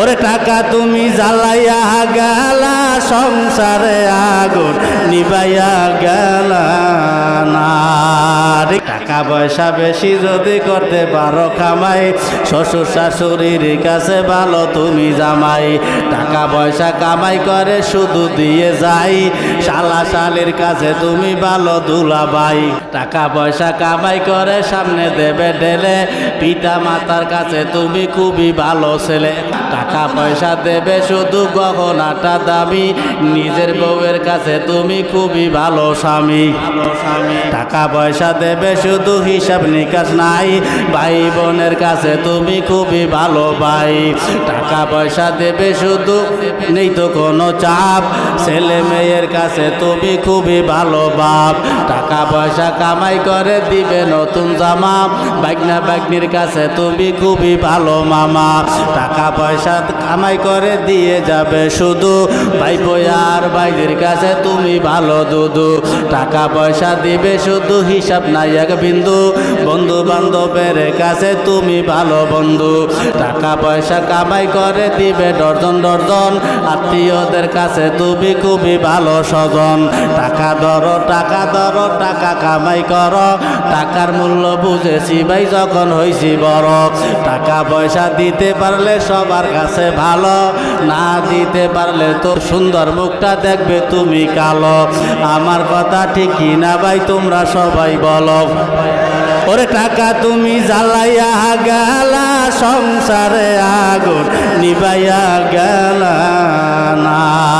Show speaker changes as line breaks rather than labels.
ওরে টাকা তুমি জ্বালাইয়া গেলা, সংসারে আগুন নিবাইয়া গেলা টাকা পয়সা বেশি যদি করতে পারো কামাই শ্বশুর শাশুড়ির কাছে ভালো তুমি জামাই। টাকা পয়সা কামাই করে শুধু দিয়ে যাই, শালা শালির কাছে তুমি ভালো দুলাবাই। টাকা পয়সা কামাই করে সামনে দেবে ঢেলে, পিতা মাতার কাছে তুমি খুবই ভালো ছেলে। টাকা পয়সা দেবে, শুধু গহনাটা দামি। নিজের বউয়ের কাছে তুমি খুবই ভালো স্বামী। টাকা পয়সা দেবে, শুধু হিসাব নিকাশ নাই। ভাই বোনের কাছে তুমি খুবই ভালো ভাই। টাকা পয়সা দেবে, শুধু নেই তো কোনো চাপ। ছেলে মেয়ের কাছে তুমি খুবই ভালো বাপ। টাকা পয়সা কামাই করে দিবে নতুন জামা। বাগনা বাগনির কাছে তুমি খুবই ভালো মামা। টাকা পয়সা কামাই করে দিয়ে যাবে শুধু। ভাই আর ভাইদের কাছে তুমি ভালো দুদু টাকা পয়সা দিবে শুধু, হিসাব নাই এক বিন্দু। বন্ধু বান্ধবের কাছে তুমি ভালো বন্ধু। টাকা পয়সা কামাই করে দিবে ডর্জন ডর্জন। আত্মীয়দের কাছে তুমি খুবই ভালো স্বজন। টাকা ধরো টাকা ধরো, টাকা কামাই করো। টাকার মূল্য বুঝেছি ভাই, যখন হয়েছি বড়। টাকা পয়সা দিতে পারলে সবার কাছে ভালো না দিতে পারলে তোর সুন্দর মুখটা দেখবে তুমি কালো। আমার কথা ঠিক না ভাই, তোমরা সবাই বলো। ওরে টাকা তুমি জ্বালাইয়া গেলা, সংসারে আগুন নিবাইয়া গেলা না।